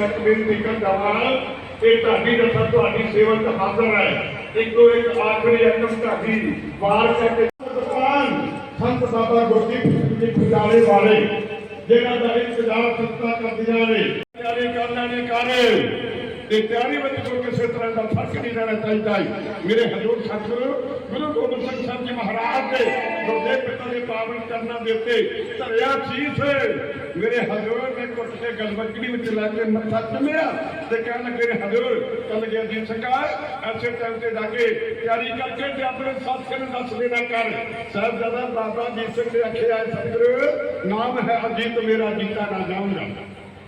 ਦਵਾਂ ਕਿ ਤੁਹਾਡੀ ਰਸਾ ਤੁਹਾਡੀ ਸੇਵਾ ਹਾਜ਼ਰ ਹੈ। ਇੱਕੋ ਇੱਕ ਆਖਰੀ ਅਕਮ ਤੁਹਾਡੀ ਵਾਰ ਕਰਕੇ ਭਗਵਾਨ ਸੰਤ ਬਾਬਾ ਗੁਰਦੀਪ ਜੀ ਖੁਦਾਲੇ ਵਾਲੇ ਜਿਹੜਾ ਦਾ ਇੰਤਜ਼ਾਰ ਸੰਤਾਂ ਕਰਦੀਆਂ ਨੇ ਤਿਆਰੀ ਕਰਨਾ ਨੇ ਕਰ ਤੇ ਤਿਆਰੀ ਵਿੱਚ ਕੋਈ ਕਿਸੇ ਤਰ੍ਹਾਂ ਦਾ ਫ਼ਰਕ ਨਹੀਂ ਰਹਿਣਾ ਚਾਹੀਦਾ। ਮੇਰੇ ਹਜ਼ੂਰ ਸਤਿਗੁਰੂ ਗੁਰੂ ਗੋਬਿੰਦ ਸਿੰਘ ਸਾਹਿਬ ਜੀ ਕਾਬਲ ਕਰਨ ਦੇ ਧਰਿਆ ਸੀਸ। ਮੇਰੇ ਹਜ਼ੂਰ ਨੇ ਕੁੱਟ ਕੇ ਗਲਬਕੜੀ ਵਿੱਚ ਲਾ ਕੇ ਮੱਥਾ ਚੁੰਮਿਆ ਤੇ ਕਹਿਣ ਲੱਗੇ ਹਜ਼ੂਰ ਕੱਲ ਗਿਆ ਜੀ ਸਰਕਾਰ, ਐਸੇ ਟਾਈਮ ਤੇ ਜਾ ਤਿਆਰੀ ਕਰਕੇ ਤੇ ਆਪਣੇ ਸਾਥੀਆਂ ਨੂੰ ਦੱਸ ਦੇਣਾ ਕਰ। ਸਾਹਿਬਜ਼ਾਦਾ ਬਾਬਾ ਜੀ ਸਿੰਘ ਨੇ ਆਖਿਆ ਸਤਿਗੁਰ, ਨਾਮ ਹੈ ਅਜੀਤ ਮੇਰਾ, ਜੀਤਾ ਨਾ ਜਾਊਂਗਾ।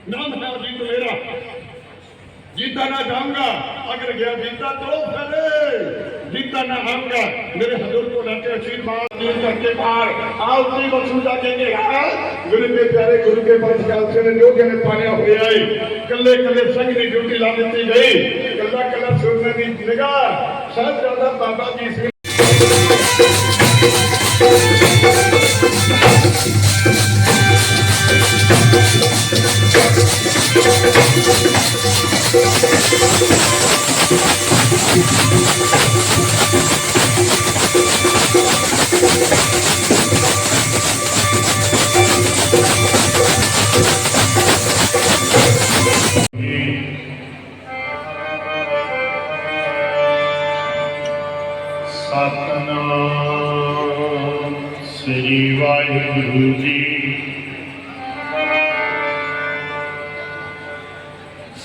ਨਾਮ ਹੈ ਅਜੀਤ ਮੇਰਾ, ਜੀਤਾ ਨਾ ਜਾਊਂਗਾ। ਅਗਰ ਗਿਆ ਜੀਤਾ, ਤੋ ਫਿਰ। जीता ना आऊँगा मेरे हजूर को लेके आशीर्वाद दिए करके पार आओ उसी वस्तु जाके गुरु के प्यारे, गुरु के पास खालसे ने जो ने पाने हुए आए कल्ले कल्ले संग की ड्यूटी ला दी गई। कल्ला कल्ला सुनने की निगाह। ज़्यादा बाबा जी सिंह ਸਤਨਾਮ ਸ੍ਰੀ ਵਾਹਿਗੁਰੂ ਜੀ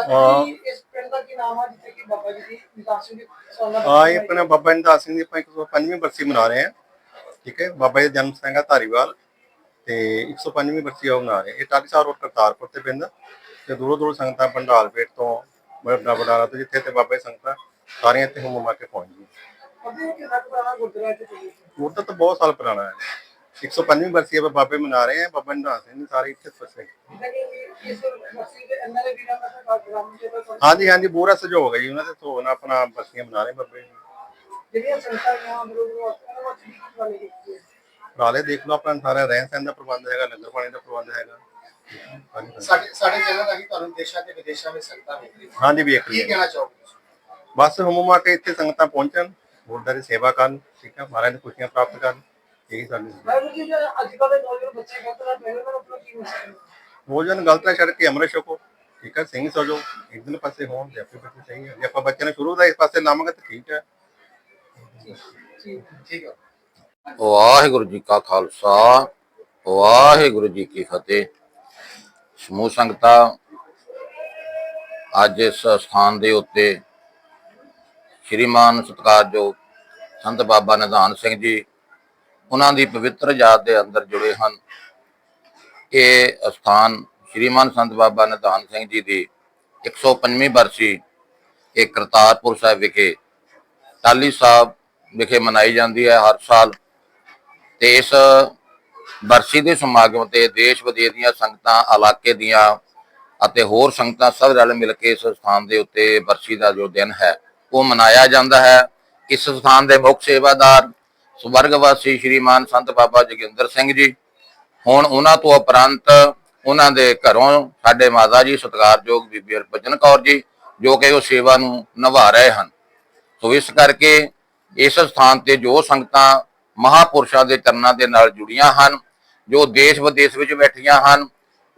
ਹਾਂਜੀ ਵਾਹਿਗੁਰੂ ਜੀ ਇਸ ਪਿੰਡ ਦਾ ਕੀ ਨਾਮ ਆ ਜਿੱਥੇ ਕਿ ਬਾਬਾ ਜੀ ਦੀ ਨਿਦਾਸ ਦੀ ਸਾਲਾ ਹਾਂ ਇਹ ਆਪਣਾ ਬਾਬਾ ਨਿਦਾਸ ਸਿੰਘ ਦੀ ਆਪਾਂ 105ਵੀਂ ਬਰਸੀ ਮਨਾ ਰਹੇ ਹਾਂ। ਠੀਕ ਹੈ ਬਾਬਾ ਜੀ ਦਾ ਜਨਮ ਸਥਾਨ ਹੈ ਧਾਰੀਵਾਲ ਤੇ 105ਵੀਂ ਬਰਸੀ ਉਹ ਮਨਾ ਰਹੇ ਹਾਂ। ਇਹ ਟਾਲੀਸਾਰ ਰੋਡ ਕਰਤਾਰਪੁਰ ਤੇ ਪੈਂਦਾ ਤੇ ਦੂਰੋਂ ਦੂਰੋਂ ਸੰਗਤਾਂ ਪੰਡਾਲਪੇਟ ਤੋਂ ਬੜਾ ਬਡਾਲਾ ਤੋਂ ਜਿੱਥੇ ਤੇ ਬਾਬਾ ਜੀ ਸੰਗਤਾਂ ਸਾਰੀਆਂ ਇੱਥੇ ਹੁਮ ਮਾ ਕੇ ਪਹੁੰਚ ਗਈਆਂ। ਅੱਗੇ ਕਿੰਨਾ ਕੁ ਪੁਰਾਣਾ ਗੁਰਦੁਆਰਾ ਇੱਥੇ ਚੱਲੀ ਉਹ ਤਾਂ ਬਹੁਤ ਸਾਲ ਪੁਰਾਣਾ ਹੈ। 105ਵੀਂ ਬਰਸੀ ਆਪਾਂ ਬਾਬੇ ਮਨਾ ਰਹੇ ਹਾਂ ਬਾਬਾ ਨਿਦਾਸ ਸਿੰਘ ਦੀ ਸਾਰੇ ਇੱਥੇ ਫਸੇ ਹਾਂਜੀ ਹਾਂਜੀ ਪੂਰਾ ਸਹਿਯੋਗ ਹੈ ਜੀ ਉਹਨਾਂ ਦੇ ਤੋਂ ਆਪਣਾ ਬਰਸੀਆਂ ਮਨਾ ਰਹੇ ਬਾਬੇ। ਜੀ ਨਾਲੇ ਦੇਖ ਲਓ ਆਪਣਾ ਸਾਰਾ ਰਹਿਣ ਸਹਿਣ ਦਾ ਪ੍ਰਬੰਧ ਹੈਗਾ ਲੰਗਰ ਪਾਣੀ ਦਾ ਪ੍ਰਬੰਧ ਹੈਗਾ। ਹਾਂਜੀ ਸਾਡੇ ਸਾਡੇ ਚੈਨਲ ਰਾਹੀਂ ਤੁਹਾਨੂੰ ਦੇਸ਼ਾਂ ਤੇ ਵਿਦੇਸ਼ਾਂ ਵਿੱਚ ਸੰਗਤਾਂ ਵੇਖ ਰਹੀਆਂ ਹਾਂਜੀ ਵੇਖ ਕੀ ਲਿਆ ਕਹਿਣਾ ਚਾਹੋਗੇ? ਬਸ ਹਮੂਮਾ ਕੇ ਇੱਥੇ ਸੰਗਤਾਂ ਪਹੁੰਚਣ ਗੁਰਦਾਰੇ ਸੇਵਾ ਕਰਨ ਠੀਕ ਹੈ ਮਹਾਰਾਜ ਦੀ ਖੁਸ਼ੀਆਂ ਪ੍ਰਾਪਤ ਕਰਨ। ਇਹੀ ਵਾਹਿਗੁਰੂ ਜੀ ਜਿਹੜੇ ਅੱਜ ਕੱਲ੍ਹ ਦੇ ਨੌਜਵਾਨ ਬੱਚੇ ਗਲਤ ਰਾਹ ਪੈ ਰਹੇ ਉਹਨਾਂ ਨੂੰ ਆਪਣਾ ਕੀ ਮੈਸੇਜ ਭੋਜਨ ਗਲਤ ਹੈ ਛੱਡ ਕੇ ਅੰਮ੍ਰਿਤ ਛਕੋ। ਠੀਕ ਹੈ ਸਿੰਘ ਸਜੋ। ਇੱਕ ਦਿਨ ਪਾਸੇ ਹੋਣ ਤੇ ਆਪੇ ਪਾਸੇ ਸਹੀ ਹੈ ਜੇ ਆਪਾਂ ਬੱਚਿਆਂ ਨੂੰ ਸ਼ੁਰੂ ਦਾ ਇਸ ਪਾਸੇ ਲਾਵਾਂਗੇ ਤਾਂ ਠੀਕ ਹੈ। ਠੀਕ ਠੀਕ ਹੈ। ਵਾਹਿਗੁਰੂ ਜੀ ਕਾ ਖਾਲਸਾ ਵਾਹਿਗੁਰੂ ਜੀ ਕੀ ਫਤਿਹ। ਸਮੂਹ ਸੰਗਤਾਂ ਅੱਜ ਇਸ ਸਥਾਨ ਦੇ ਉੱਤੇ ਸ਼੍ਰੀਮਾਨ ਸਤਿਕਾਰਯੋਗ ਸੰਤ ਬਾਬਾ ਨਿਧਾਨ ਸਿੰਘ ਜੀ ਉਹਨਾਂ ਦੀ ਪਵਿੱਤਰ ਯਾਦ ਦੇ ਅੰਦਰ ਜੁੜੇ ਹਨ। ਇਹ ਸਥਾਨ ਸ਼੍ਰੀਮਾਨ ਸੰਤ ਬਾਬਾ ਨਿਧਾਨ ਸਿੰਘ ਜੀ ਦੀ 105ਵੀਂ ਬਰਸੀ, ਇਹ ਕਰਤਾਰਪੁਰ ਸਾਹਿਬ ਵਿਖੇ ਟਾਲੀ ਸਾਹਿਬ ਵਿਖੇ ਮਨਾਈ ਜਾਂਦੀ ਹੈ ਹਰ ਸਾਲ। ਤੇ ਇਸ ਬਰਸੀ ਦੇ ਸਮਾਗਮ ਤੇ ਦੇਸ਼ ਵਿਦੇਸ਼ ਦੀਆਂ ਸੰਗਤਾਂ, ਇਲਾਕੇ ਦੀਆਂ ਅਤੇ ਹੋਰ ਸੰਗਤਾਂ ਸਭ ਰਲ ਮਿਲ ਕੇ ਇਸ ਸਥਾਨ ਦੇ ਉੱਤੇ ਬਰਸੀ ਦਾ ਜੋ ਦਿਨ ਹੈ, ਉਹ ਮਨਾਇਆ ਜਾਂਦਾ ਹੈ। ਇਸ ਸਥਾਨ ਦੇ ਮੁੱਖ ਸੇਵਾਦਾਰ ਸਵਰਗਵਾਸੀ ਸ਼੍ਰੀਮਾਨ ਸੰਤ ਬਾਬਾ ਜੋਗਿੰਦਰ ਸਿੰਘ ਜੀ। ਹੁਣ ਉਹਨਾਂ ਤੋਂ ਉਪਰੰਤ ਉਹਨਾਂ ਦੇ ਘਰੋਂ ਸਾਡੇ ਮਾਤਾ ਜੀ ਸਤਿਕਾਰਯੋਗ ਬੀਬੀ ਹਰਭਜਨ ਕੌਰ ਜੀ, ਜੋ ਕਿ ਉਹ ਸੇਵਾ ਨੂੰ ਨਿਭਾ ਰਹੇ ਹਨ। ਸੋ ਇਸ ਕਰਕੇ ਇਸ ਸਥਾਨ ਤੇ ਜੋ ਸੰਗਤਾਂ ਮਹਾਪੁਰਸ਼ਾਂ ਦੇ ਚਰਨਾਂ ਦੇ ਨਾਲ ਜੁੜੀਆਂ ਹਨ, ਜੋ ਦੇਸ਼ ਵਿਦੇਸ਼ ਵਿੱਚ ਬੈਠੀਆਂ ਹਨ,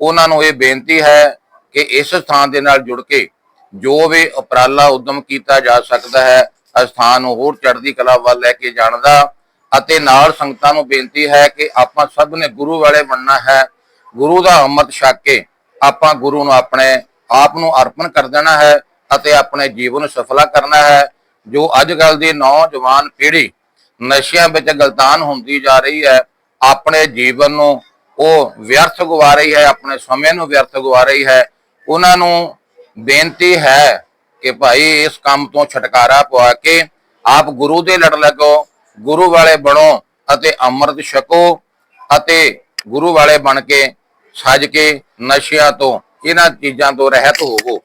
ਉਹਨਾਂ ਨੂੰ ਇਹ ਬੇਨਤੀ ਹੈ ਕਿ ਇਸ ਸਥਾਨ ਦੇ ਨਾਲ ਜੁੜ ਕੇ ਜੋ ਵੀ ਉਪਰਾਲਾ ਉਦਮ ਕੀਤਾ ਜਾ ਸਕਦਾ ਹੈ ਸਥਾਨ ਨੂੰ ਹੋਰ ਚੜ੍ਹਦੀ ਕਲਾ ਵੱਲ ਲੈ ਕੇ ਜਾਣ ਦਾ ਅਤੇ ਨਾਲ ਸੰਗਤਾਂ ਨੂੰ ਬੇਨਤੀ ਹੈ ਕਿ ਆਪਾਂ ਸਭ ਨੇ ਗੁਰੂ ਵਾਲੇ ਬਣਨਾ ਹੈ, ਗੁਰੂ ਦਾ ਅੰਮ੍ਰਿਤ ਛਕ ਕੇ ਆਪਾਂ ਗੁਰੂ ਨੂੰ ਆਪਣੇ ਆਪ ਨੂੰ ਅਰਪਣ ਕਰ ਦੇਣਾ ਹੈ ਅਤੇ ਆਪਣੇ ਜੀਵਨ ਨੂੰ ਸਫਲਾ ਕਰਨਾ ਹੈ। ਜੋ ਅੱਜ ਕੱਲ ਦੀ ਨੌਜਵਾਨ ਪੀੜ੍ਹੀ ਨਸ਼ਿਆਂ ਵਿੱਚ ਗਲਤਾਨ ਹੁੰਦੀ ਜਾ ਰਹੀ ਹੈ, ਆਪਣੇ ਜੀਵਨ ਨੂੰ ਉਹ ਵਿਅਰਥ ਗਵਾ ਰਹੀ ਹੈ, ਆਪਣੇ ਸਮੇਂ ਨੂੰ ਵਿਅਰਥ ਗਵਾ ਰਹੀ ਹੈ। ਉਹਨਾਂ ਨੂੰ ਬੇਨਤੀ ਹੈ ਕਿ ਭਾਈ ਇਸ ਕੰਮ ਤੋਂ ਛੁਟਕਾਰਾ ਪਵਾ ਕੇ ਆਪ ਗੁਰੂ ਦੇ ਲੜ ਲੱਗੋ ਗੁਰੂ ਵਾਲੇ ਬਣੋ ਅਤੇ ਅੰਮ੍ਰਿਤ ਛਕੋ ਅਤੇ ਗੁਰੂ ਵਾਲੇ ਬਣ ਕੇ ਸੱਜ ਕੇ ਨਸ਼ਿਆਂ ਤੋਂ, ਇਹਨਾਂ ਚੀਜ਼ਾਂ ਤੋਂ ਰਹਿਤ ਹੋਵੋ।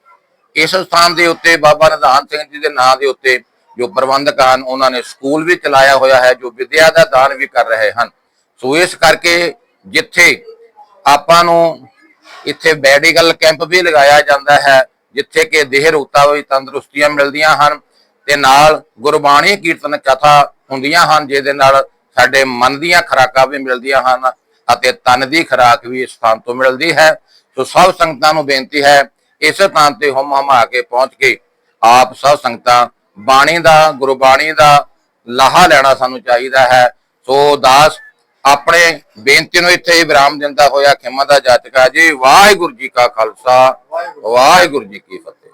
ਇਸ ਸਥਾਨ ਦੇ ਉੱਤੇ ਬਾਬਾ ਨਿਧਾਨ ਸਿੰਘ ਜੀ ਦੇ ਨਾਂ ਦੇ ਉੱਤੇ ਜੋ ਪ੍ਰਬੰਧਕ ਹਨ ਉਹਨਾਂ ਨੇ ਸਕੂਲ ਵੀ ਚਲਾਇਆ ਹੋਇਆ ਹੈ, ਜੋ ਵਿਦਿਆ ਦਾ ਦਾਨ ਵੀ ਕਰ ਰਹੇ ਹਨ। ਸੋ ਇਸ ਕਰਕੇ ਜਿੱਥੇ ਆਪਾਂ ਨੂੰ ਇੱਥੇ ਮੈਡੀਕਲ ਕੈਂਪ ਵੀ ਲਗਾਇਆ ਜਾਂਦਾ ਹੈ, ਜਿੱਥੇ ਕਿ ਦੇਹ ਰੂਤਾ ਹੋਈ ਤੰਦਰੁਸਤੀਆਂ ਮਿਲਦੀਆਂ ਹਨ, ਤੇ ਨਾਲ ਗੁਰਬਾਣੀ ਕੀਰਤਨ ਕਥਾ ਹੁੰਦੀਆਂ ਹਨ ਜਿਹਦੇ ਨਾਲ ਸਾਡੇ ਮਨ ਦੀਆਂ ਖੁਰਾਕਾਂ ਵੀ ਮਿਲਦੀਆਂ ਹਨ ਅਤੇ ਤਨ ਦੀ ਖੁਰਾਕ ਵੀ ਇਸ ਸਥਾਨ ਤੋਂ ਮਿਲਦੀ ਹੈ। ਸੋ ਸਭ ਸੰਗਤਾਂ ਨੂੰ ਬੇਨਤੀ ਹੈ ਇਸ ਸਥਾਨ ਤੇ ਹਮ ਹਮਾ ਕੇ ਪਹੁੰਚ ਕੇ ਆਪ ਸਭ ਸੰਗਤਾਂ ਬਾਣੀ ਦਾ ਗੁਰਬਾਣੀ ਦਾ ਲਾਹਾ ਲੈਣਾ ਸਾਨੂੰ ਚਾਹੀਦਾ ਹੈ। ਸੋ ਦਾਸ ਆਪਣੇ ਬੇਨਤੀ ਨੂੰ ਇੱਥੇ ਹੀ ਵਿਰਾਮ ਦਿੰਦਾ ਹੋਇਆ ਖਿਮਾ ਦਾ ਜਾਚਕਾ ਜੀ ਵਾਹਿਗੁਰੂ ਜੀ ਕਾ ਖਾਲਸਾ ਵਾਹਿਗੁਰੂ ਜੀ ਕੀ ਫਤਿਹ।